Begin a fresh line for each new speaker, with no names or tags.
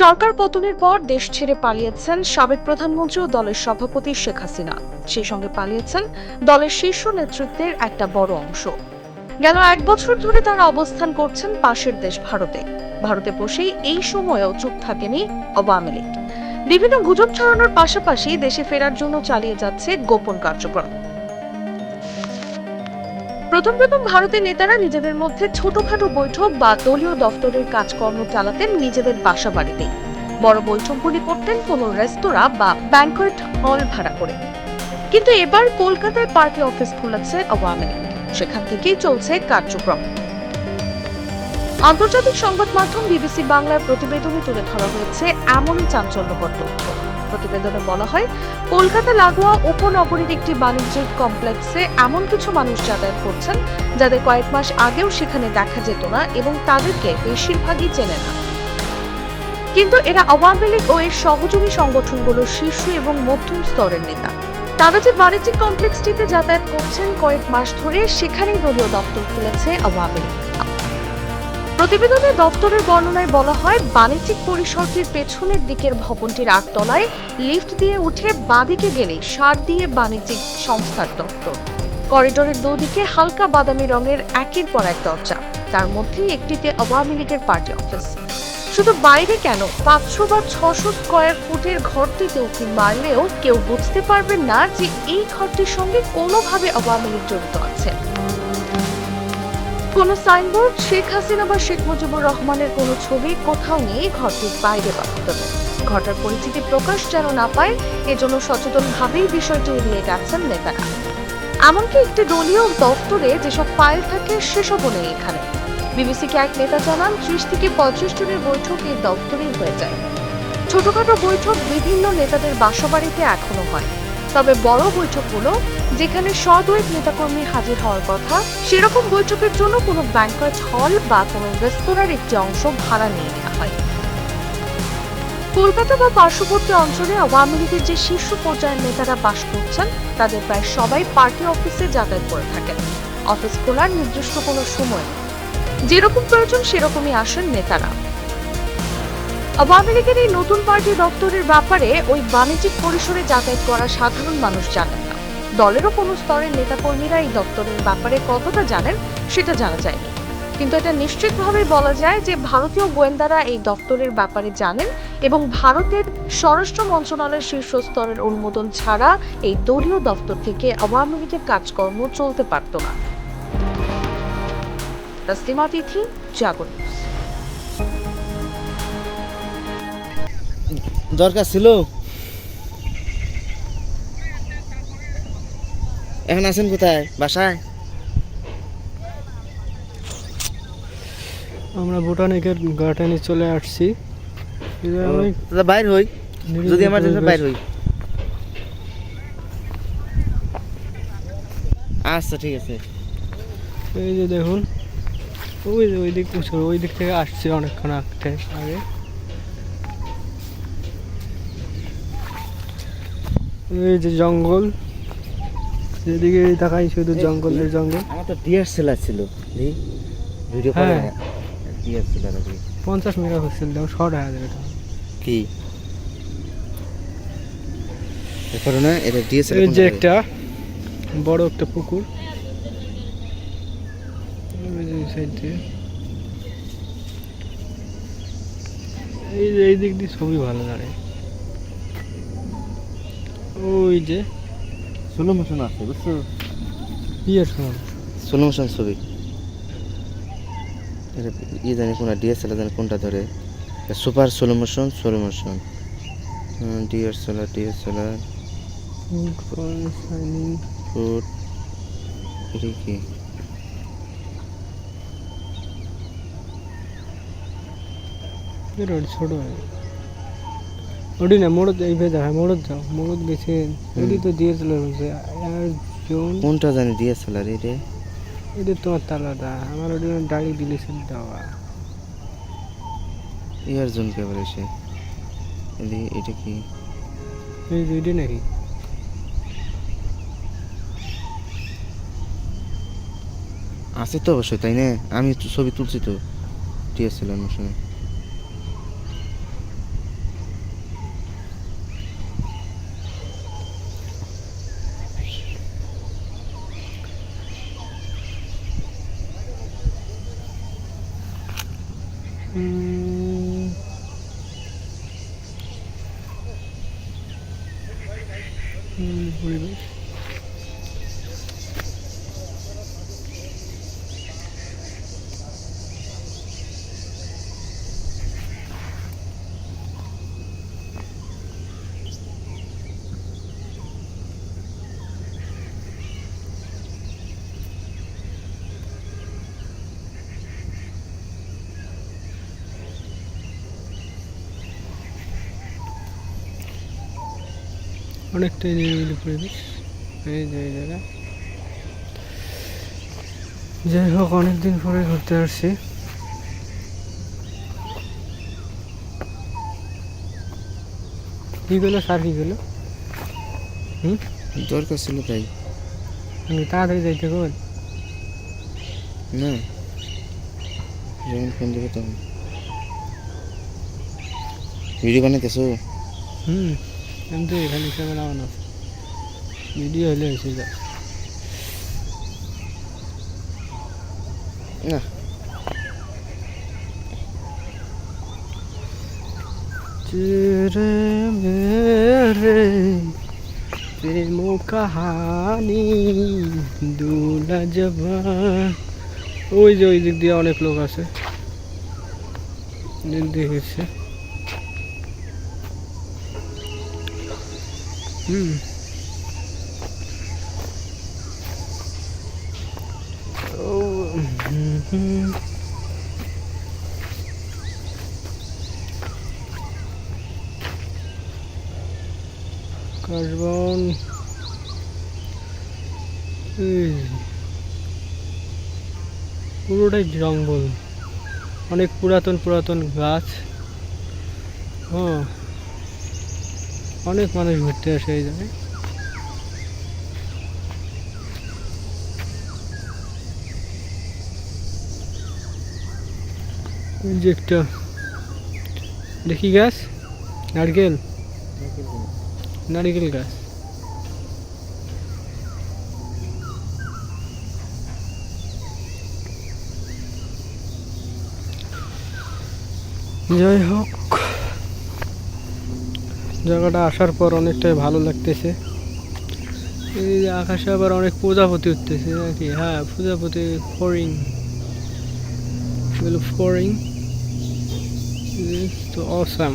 সরকার পতনের পর দেশ ছেড়ে পালিয়েছেন সাবেক প্রধানমন্ত্রী ও দলের সভাপতি শেখ হাসিনা। সেই সঙ্গে পালিয়েছেন দলের শীর্ষ নেতৃত্বের একটা বড় অংশ। গেল এক বছর ধরে তারা অবস্থান করছেন পাশের দেশ ভারতে। ভারতে বসেই এই সময়েও চুপ থাকেনি আওয়ামী লীগ। বিভিন্ন গুজব ছড়ানোর পাশাপাশি দেশে ফেরার জন্য চালিয়ে যাচ্ছে গোপন কার্যক্রম। প্রথম প্রথম ভারতের নেতারা নিজেদের মধ্যে ছোটখাটো বৈঠক বা দলীয় দফতরের কাজকর্ম চালাতেন নিজেদের বাসা বাড়িতেই বড় বৈঠকগুলি করতেন কোনো রেস্তোরাঁ বা ব্যাংকোয়েট হল ভাড়া করে। কিন্তু এবার কলকাতায় পার্টি অফিস খুলেছে আওয়ামী লীগ। সেখান থেকেই চলছে কার্যক্রম। আন্তর্জাতিক সংবাদ মাধ্যম বিবিসি বাংলার প্রতিবেদনে তুলে ধরা হয়েছে এমনই চাঞ্চল্যকর তথ্য। প্রতিবেদনে বলা হয়, কলকাতা লাগোয়া উপনগরীর একটি বাণিজ্যিক কমপ্লেক্সে এমন কিছু মানুষ যাতায়াত করছেন যাদের কয়েক মাস আগেও সেখানে দেখা যেত না এবং তাদেরকে বেশিরভাগই চেনে না। কিন্তু এরা আওয়ামী লীগ ও এর সহযোগী সংগঠনগুলোর শীর্ষ এবং মধ্যম স্তরের নেতা। তারা যে বাণিজ্যিক কমপ্লেক্সটিতে যাতায়াত করছেন কয়েক মাস ধরে সেখানেই দলীয় দপ্তর খুলেছে আওয়ামী লীগ। প্রতিবেদনে দপ্তরের বর্ণনায় বলা হয়, বাণিজ্যিক পরিসরটির পেছনের দিকের ভবনটির আটতলায় লিফট দিয়ে উঠে বাঁদিকে গেলে সার দিয়ে বাণিজ্যিক সংস্থার দপ্তর। করিডোরের দুদিকে হালকা বাদামি রঙের একের পর এক দরজা, তার মধ্যেই একটিতে আওয়ামী লীগের পার্টি অফিস। শুধু বাইরে কেন, পাঁচশো বা ছশো স্কোয়ার ফুটের ঘরটিতে উঁকি মারলেও কেউ বুঝতে পারবেন না যে এই ঘরটির সঙ্গে কোনোভাবে আওয়ামী লীগ জড়িত কোনো সাইনবোর্ড, শেখ হাসিনা বা শেখ মুজিবুর রহমানের কোনো ছবি কোথাও নেই, ঘরটির বাইরে বা ভেতরে। ঘরটার পরিচিতি প্রকাশ যেন না পায়, এজন্য সচেতনভাবেই বিষয়টি এড়িয়ে গেছেন নেতারা। এমনকি একটি দলীয় দপ্তরে যেসব ফাইল থাকে, সেসবও নেই এখানে। বিবিসিকে এক নেতা জানান, ত্রিশ থেকে পঁয়ত্রিশ জনের বৈঠক এই দপ্তরেই হয়ে যায়। ছোটখাটো বৈঠক বিভিন্ন নেতাদের বাসাবাড়িতে এখনও হয়। তবে বড় বৈঠকগুলো যেখানে সদয়েক নেতাকর্মী হাজির হওয়ার কথা। সেরকম বৈঠকের জন্য কোনো ব্যাংকয়েট হল বা কোনো রেস্তোরাঁর একটি অংশ ভাড়া নিয়ে নেওয়া হয়। কলকাতা বা পার্শ্ববর্তী অঞ্চলে আওয়ামী লীগের যে শীর্ষ পর্যায়ের নেতারা বাস করছেন, তাদের প্রায় সবাই পার্টি অফিসে যাতায়াত করে থাকেন। অফিস খোলার নির্দিষ্ট কোনো সময় যেরকম প্রয়োজন সেরকমই আসেন নেতারা। আওয়ামী এই নতুন পার্টি দপ্তরের ব্যাপারে ওই বাণিজ্যিক পরিসরে যাতায়াত করা সাধারণ মানুষ জানেন না। দলেরও কোনো স্তরের নেতাকর্মীরা এই দপ্তরের ব্যাপারে কতটা জানেন সেটা জানা যায়নি। কিন্তু এটা নিশ্চিতভাবে বলা যায় যে ভারতীয় গোয়েন্দারা এই দপ্তরের ব্যাপারে জানেন এবং ভারতের স্বরাষ্ট্র মন্ত্রণালয়ের শীর্ষ স্তরের অনুমোদন ছাড়া এই দলীয় দপ্তর থেকে আওয়ামী লীগের কাজকর্ম চলতে পারত না। তাসলিমা তিথি, জাগরণ
দরকার ছিল। এখন আছেন কোথায়? বাসায়?
আমরা ভুটানিকের গার্ডেনে চলে আসছি।
বাইর হই। যদি আমার বাইর হই। আচ্ছা ঠিক আছে।
এই যে দেখুন ওই যে ওই দিক ওই দিক থেকে আসছে অনেকক্ষণ আগে। এই যে জঙ্গল যেদিকে তাকাই শুধু জঙ্গলের জঙ্গল
আমার তো ডিএসএলআর ছিল ভিডিও করে। ডিএসএলআর আর কি?
পঞ্চাশ মেগাপিক্সেল দাও শর্ট হয়ে যাবে
কি? না এটা ডিএসএলআর
এই যে একটা বড় একটা পুকুর। এই দিক দিয়ে ছবি ভালো দাঁড়ায় ওই যে
স্লো মোশন আছে বুঝছ?
ইয়ের ফোন
স্লো মোশন ছবি। এটা ই জানি কোনটা ডিএসএলআর জানি কোনটা ধরে? Super slow motion slow motion DSLR
DSLR
food এটা কি?
ছোট হয়। ওটি না মোড়ত এই ভেজা হয় মোড়ত যাও মোড়ত গেছে ওটি তো দিয়েছিল আর জোন
কোনটা জানি ডিএসএলআর এটা
এটা তোমার তালাটা আমার ওটি ডাইরেক্ট দিলেছে দেওয়া
ইয়ার জোন কে আবার এসে এটা কি
এই নাকি
আছে তো অবশ্যই তাই না আমি ছবি তুলছি তো ডিএসএলআর মোশনে
음... 음, 올리브. অনেকটাই নিরিবিলি পরিবেশ এই যে এই জায়গা। যাই হোক অনেকদিন পরে ঘুরতে আসছি। কি গেলো স্যার কি গেলো হুম?
দরকার ছিল তাই।
তাড়াতাড়ি যাইতে কই
না। যখন ফোন দেবে তখন। ভিডিও বানাইতেছো?
হুম। আমি তো এখানে ক্যামেরা অন আছে ভিডিও হলে এসে যা
না
तेरे मेरे प्रेम কাহানি দুলা জবান ওই যে ওই দিক দিয়ে অনেক লোক আছে দিক হুম ও হুম হুম কাশবন পুরোটাই জঙ্গল। অনেক পুরাতন পুরাতন গাছ। হ্যাঁ। অনেক মানুষ ঘুরতে আসে এই জায়গায়। যে একটা দেখি গাছ? নারকেল? নারিকেল গাছ। যাই হোক জায়গাটা আসার পর অনেকটাই ভালো লাগতেছে। এই আকাশে আবার অনেক প্রজাপতি উঠতেছে নাকি? হ্যাঁ প্রজাপতি ফরিং। ফরিং। তো অসাম